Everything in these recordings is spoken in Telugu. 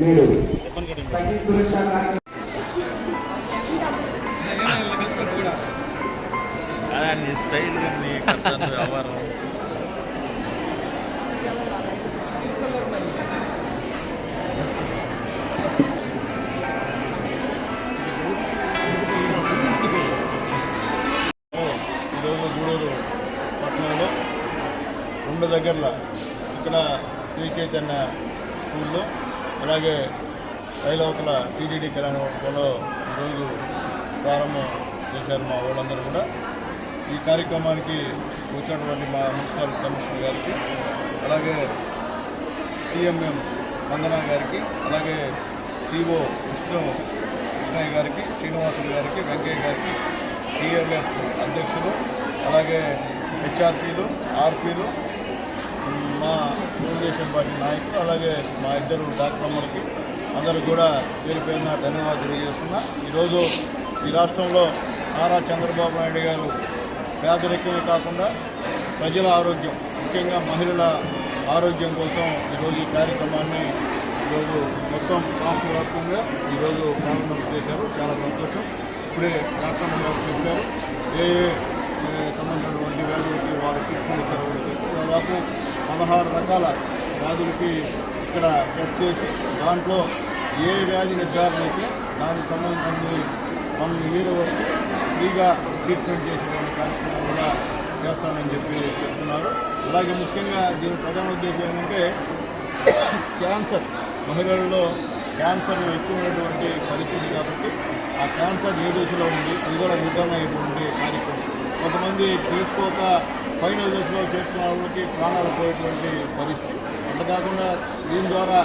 నేడు చెప్పండి సఖీ సురక్ష కార్యక్రమం అదే నీ స్టైల్ నీ వ్యవహారం. దగ్గరలో ఇక్కడ శ్రీ చైతన్య స్కూల్లో అలాగే రైలవతల టీటీడీ కళ్యాణంలో ఈరోజు ప్రారంభం చేశారు మా వాళ్ళందరూ కూడా. ఈ కార్యక్రమానికి వచ్చినటువంటి మా మున్సిపల్ కమిషనర్ గారికి అలాగే సిఎంఎం వందన గారికి అలాగే సిఓ విష్ణు కృష్ణయ్య గారికి శ్రీనివాసులు గారికి వెంకయ్య గారికి టీఎంఎఫ్ అధ్యక్షులు అలాగే హెచ్ఆర్పీలు ఆర్పీలు మా తెలుగుదేశం పార్టీ నాయకులు అలాగే మా ఇద్దరు డాక్టర్లకి అందరూ కూడా పేరు పేరున ధన్యవాదాలు తెలియజేస్తున్నా. ఈరోజు ఈ రాష్ట్రంలో నారా చంద్రబాబు నాయుడు గారు పేదరికమే కాకుండా ప్రజల ఆరోగ్యం ముఖ్యంగా మహిళల ఆరోగ్యం కోసం ఈరోజు ఈ కార్యక్రమాన్ని ఈరోజు మొత్తం రాష్ట్ర వ్యాప్తంగా ఈరోజు ప్రారంభం చేశారు. చాలా సంతోషం. ఇప్పుడే డాక్టర్ గారు చెప్పారు ఏ సంబంధించినటువంటి వ్యాధులకి వారు ట్రీట్మెంట్ ఇస్తారు చెప్పి దాదాపు పదహారు రకాల వ్యాధులకి ఇక్కడ టెస్ట్ చేసి దాంట్లో ఏ వ్యాధి నిర్ధారణ అయితే దానికి సంబంధించిన మనం ఇయర్ వరకు ఫ్రీగా ట్రీట్మెంట్ చేసేటువంటి కార్యక్రమం కూడా చేస్తానని చెప్పి చెప్తున్నారు. అలాగే ముఖ్యంగా దీని ప్రధాన ఉద్దేశం ఏంటంటే క్యాన్సర్. మహిళల్లో క్యాన్సర్ ఎక్కువైనటువంటి పరిస్థితి కాబట్టి ఆ క్యాన్సర్ ఏ దశలో ఉంది? అది కూడా నిర్ధారణ అయ్యేటువంటి కార్యక్రమం. కొంతమంది తెలుసుకోక ఫైనల్ దశలో చేర్చిన వాళ్ళకి ప్రాణాలు పోయేటువంటి పరిస్థితి. అట్లా కాకుండా దీని ద్వారా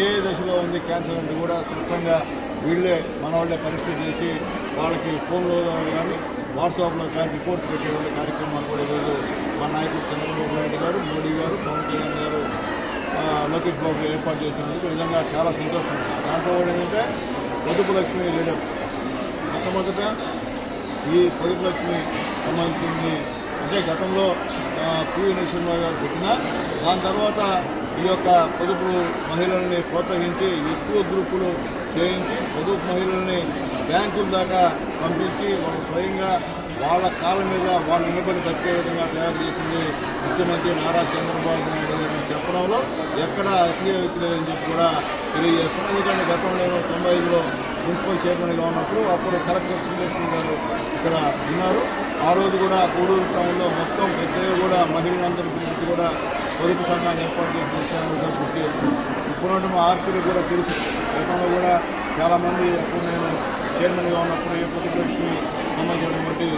ఏ దశలో ఉంది క్యాన్సర్ అంటే కూడా స్పష్టంగా వీళ్ళే మన వాళ్ళే పరీక్ష చేసి వాళ్ళకి ఫోన్లో కానీ వాట్సాప్లో కానీ రిపోర్ట్స్ పెట్టేవాళ్ళ కార్యక్రమాలు కూడా ఈరోజు మా నాయకుడు చంద్రబాబు నాయుడు గారు మోడీ గారు పవన్ కళ్యాణ్ గారు లోకేష్ బాబు ఏర్పాటు చేసినందుకు నిజంగా చాలా సంతోషం. దాంట్లో కూడా ఏంటంటే పొదుపు లక్ష్మి లీడర్స్. మొట్టమొదట ఈ పొదుపు లక్ష్మి సంబంధించింది అంటే గతంలో పివి నరసింహరావు గారు పెట్టిన దాని తర్వాత ఈ యొక్క పొదుపు మహిళల్ని ప్రోత్సహించి ఎక్కువ గ్రూపులు చేయించి పొదుపు మహిళల్ని బ్యాంకుల దాకా పంపించి వాళ్ళు స్వయంగా వాళ్ళ కాళ్ళ మీద వాళ్ళు నిలబడి బతికే విధంగా తయారు చేసింది ముఖ్యమంత్రి నారా చంద్రబాబు నాయుడు గారు చెప్పడంలో ఎక్కడ అతిథి లేదని చెప్పి కూడా తెలియజేస్తున్నాం. ఎందుకంటే గతంలో తొంభై ఐదులో మున్సిపల్ చైర్మన్గా ఉన్నప్పుడు అప్పుడు కలెక్టర్ సురేషన్ గారు ఇక్కడ ఉన్నారు. ఆ రోజు కూడా గూడూరు టౌన్లో మొత్తం పెద్దగా కూడా మహిళలందరి గురించి కూడా పొదుపు సంఘాన్ని ఏర్పాటు చేసిన విషయాన్ని కూడా గుర్తు చేస్తున్నాం. ఇప్పుడున్న మా ఆర్పీలు కూడా తెలుసు. గతంలో కూడా చాలామంది అప్పుడు నేను చైర్మన్గా ఉన్నప్పుడు ఏ పొదుపు లక్ష్మి సంబంధించినటువంటి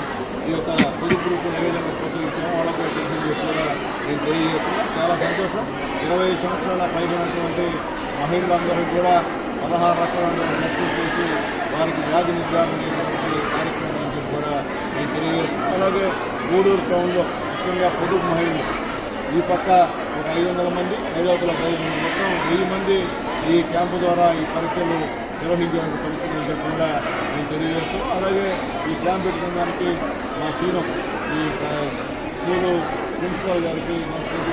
ఈ యొక్క పొదుపు గ్రూపు నివేదన ప్రోత్సహించాము వాళ్ళకు తెలిసింది కూడా నేను తెలియజేస్తున్నా. చాలా సంతోషం. ఇరవై సంవత్సరాల పైబడినటువంటి మహిళలందరూ కూడా పదహారు రకాల టెస్టులు చేసి వారికి వ్యాధి నిర్ధారణ చేసినటువంటి కార్యక్రమం అని కూడా నేను తెలియజేస్తున్నాను అలాగే గూడూరు టౌన్లో ముఖ్యంగా పొదుపు మహిళలు. ఈ పక్క ఒక ఐదు వందల మంది ఐదవతల ఐదు మంది. మొత్తం వెయ్యి మంది ఈ క్యాంపు ద్వారా ఈ పరీక్షలు నిర్వహించే పరిస్థితి లేకుండా మేము తెలియజేస్తాం అలాగే ఈ క్యాంప్ పెట్టుకున్న దానికి మా సీనం ఈ స్కూలు ప్రిన్సిపాల్ గారికి మా స్కూల్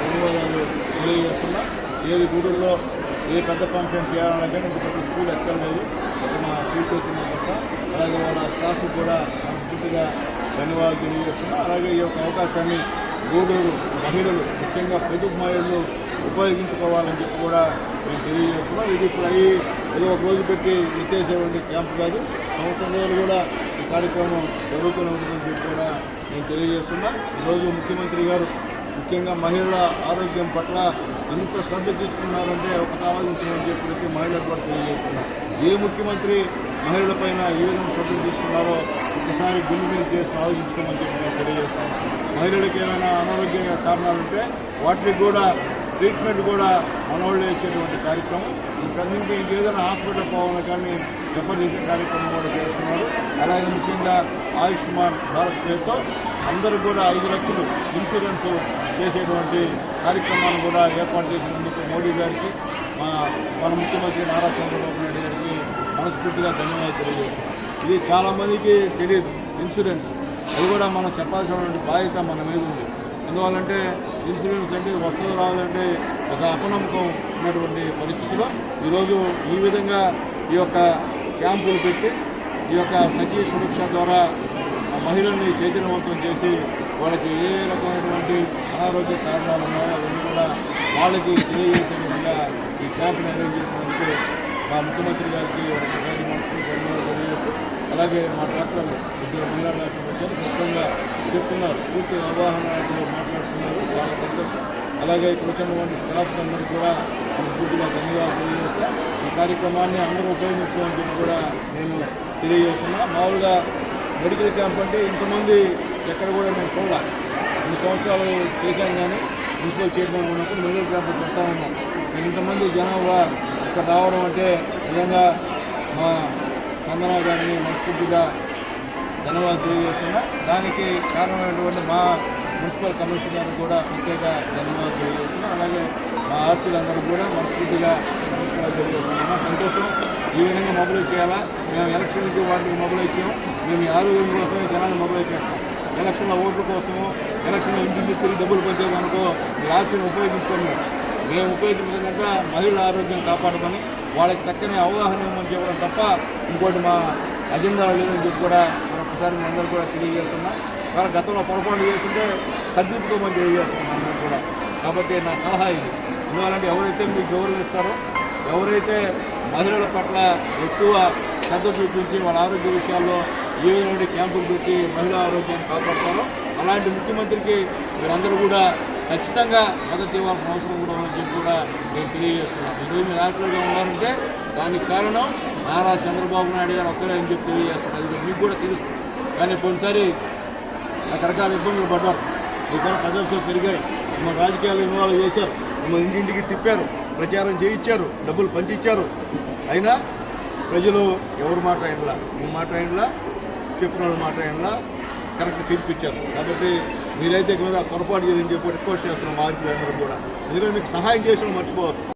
ధన్యవాదాలు తెలియజేస్తున్నా. ఏది గూడూరులో ఏ పెద్ద ఫంక్షన్ చేయాలన్నా కానీ ఇంత పెద్ద స్కూల్ ఎక్కడ లేదు అది మా స్కూల్ చేస్తున్న తప్ప. అలాగే వాళ్ళ స్టాఫ్ కూడా మనస్ఫూర్తిగా ధన్యవాదాలు తెలియజేస్తున్నా. అలాగే ఈ యొక్క అవకాశాన్ని గూడూరు మహిళలు ముఖ్యంగా పొదుపు మహిళలు ఉపయోగించుకోవాలని చెప్పి కూడా మేము తెలియజేస్తున్నాం. ఇది ఇప్పుడు అయ్యి ఏదో ఒక రోజు పెట్టి ఎత్తేసేటువంటి క్యాంప్ కాదు. సంవత్సరం రోజులు కూడా ఈ కార్యక్రమం జరుగుతూనే ఉంటుందని చెప్పి కూడా నేను తెలియజేస్తున్నా. ఈరోజు ముఖ్యమంత్రి గారు ముఖ్యంగా మహిళల ఆరోగ్యం పట్ల ఎంత శ్రద్ధ తీసుకున్నారంటే ఒక ఆలోచించమని చెప్పి మహిళలకు కూడా తెలియజేస్తున్నా. ఏ ముఖ్యమంత్రి మహిళలపైన ఏ విధంగా శ్రద్ధ తీసుకున్నారో ఒకసారి గుండె మీద చేసి ఆలోచించుకోమని చెప్పి నేను తెలియజేస్తున్నాను మహిళలకు ఏమైనా అనారోగ్య కారణాలు ఉంటే వాటికి కూడా ట్రీట్మెంట్ కూడా మనవాళ్ళే ఇచ్చేటువంటి కార్యక్రమం. ఇంకన్నింటి ఇంకేదైనా హాస్పిటల్ పోవాలని కానీ రెఫర్ చేసే కార్యక్రమం కూడా చేస్తున్నారు. అలాగే ముఖ్యంగా ఆయుష్మాన్ భారత్ పేరుతో అందరూ కూడా ఐదు లక్షలు ఇన్సూరెన్స్ చేసేటువంటి కార్యక్రమాన్ని కూడా ఏర్పాటు చేసినందుకు మోడీ గారికి మా మన ముఖ్యమంత్రి నారా చంద్రబాబు నాయుడు గారికి మనస్ఫూర్తిగా ధన్యవాదాలు తెలియజేస్తున్నాం. ఇది చాలామందికి తెలియదు ఇన్సూరెన్స్. అది కూడా మనం చెప్పాల్సినటువంటి బాధ్యత మన మీద ఉంది. ఎందువల్లంటే ఇన్సూరెన్స్ అంటే వస్తుంది రావాలంటే ఒక అపనమ్మకం ఉన్నటువంటి పరిస్థితిలో ఈరోజు ఈ విధంగా ఈ యొక్క క్యాంపులు పెట్టి ఈ యొక్క సఖీ సురక్ష ద్వారా ఆ మహిళల్ని చైతన్యవంతం చేసి వాళ్ళకి ఏ రకమైనటువంటి అనారోగ్య కారణాలు ఉన్నాయో అవన్నీ కూడా వాళ్ళకి తెలియజేసే విధంగా ఈ క్యాంపును అరేంజ్ చేసినందుకు మా ముఖ్యమంత్రి గారికి ఒకసారి మనసుకు ధన్యవాదాలు తెలియజేస్తూ అలాగే మా డాక్టర్లు ఇద్దరు మహిళా డాక్టర్లు వచ్చారు స్పష్టంగా చెప్తున్నారు. పూర్తి అవగాహనతో మాట్లాడుతున్నారు అలాగే ఇక్కడ వచ్చినటువంటి స్టాఫ్కి అందరికీ కూడా మనస్ఫూర్తిగా ధన్యవాదాలు తెలియజేస్తా ఈ కార్యక్రమాన్ని అందరూ ఉపయోగించుకోవాలని చెప్పి కూడా నేను తెలియజేస్తున్నా. మామూలుగా మెడికల్ క్యాంప్ అంటే ఇంతమంది ఎక్కడ కూడా నేను చూడాలి. ఇన్ని సంవత్సరాలు చేశాను కానీ మున్సిపల్ చైర్మన్ ఉన్నప్పుడు మెడికల్ క్యాంప్ పెడతా ఉన్నాం. ఇంతమంది జనాభా ఇక్కడ రావడం అంటే నిజంగా మా చందన గారిని మనస్ఫూర్తిగా ధన్యవాదాలు తెలియజేస్తున్నా. దానికి కారణమైనటువంటి మా మున్సిపల్ కమిషనర్ కూడా ప్రత్యేక ధన్యవాదాలు తెలియజేస్తున్నాం. అలాగే మా ఆర్పీలందరూ కూడా మనస్ఫూర్తిగా నమస్కారాలు తెలియజేస్తున్నాము సంతోషం. ఈ విధంగా మొబైల్ చేయాలా? మేము ఎలక్షన్కి వాటికి మొబైల్ ఇచ్చాము మేము ఈ ఆరోగ్యం కోసమే జనాన్ని మొబైల్ చేస్తాం. ఎలక్షన్ల ఓట్ల కోసము ఎలక్షన్లో ఇంటింటి తిరిగి డబ్బులు పంచేది అనుకో ఈ ఆర్పీని ఉపయోగించుకున్నాం మేము. ఉపయోగించకుండా మహిళల ఆరోగ్యం కాపాడమని వాళ్ళకి చక్కని అవగాహన ఇవ్వమని చెప్పడం తప్ప ఇంకోటి మా అజెండా లేదని చెప్పి కూడా మరొకసారి మేము అందరూ కూడా తెలియజేస్తున్నాం. వాళ్ళ గతంలో పొరపాటు చేస్తుంటే సర్దిద్దుకోమని తెలియజేస్తున్నాం కూడా. కాబట్టి నా సలహా ఇది. ఎందువల్లంటే ఎవరైతే మీకు గౌరవిస్తారో ఎవరైతే మహిళల పట్ల ఎక్కువ శ్రద్ధ చూపించి వాళ్ళ ఆరోగ్య విషయాల్లో ఏ విధమైన క్యాంపులు పెట్టి మహిళా ఆరోగ్యాన్ని కాపాడతారో అలాంటి ముఖ్యమంత్రికి మీరందరూ కూడా ఖచ్చితంగా మద్దతు ఇవ్వాల్సిన అవసరం కూడా ఉందని చెప్పి కూడా నేను తెలియజేస్తున్నాను. ఈరోజు మీరు ఆర్టీగా ఉన్నారంటే దానికి కారణం నారా చంద్రబాబు నాయుడు గారు ఒక్కరే అని చెప్పి తెలియజేస్తున్నారు. అది మీకు కూడా తెలుసు. కానీ కొన్నిసారి రకరకాల ఇబ్బందులు పడ్డారు. ఇక్కడ ప్రదర్శనలు పెరిగాయి. మన రాజకీయాలు ఇన్వాల్వ్ చేశారు. మన ఇంటింటికి తిప్పారు. ప్రచారం చేయించారు. డబ్బులు పంచిచ్చారు. అయినా ప్రజలు ఎవరు మాట అయినలా మీ మాట అయినలా చెప్పిన వాళ్ళ మాట అయినలా కరెక్ట్ తీర్పిచ్చారు కాబట్టి మీరైతే కూడా పొరపాటు చేయదని చెప్పి రిక్వెస్ట్ చేస్తున్నాం వారికి అందరూ కూడా. ఎందుకంటే మీకు సహాయం చేసిన మర్చిపోవద్దు.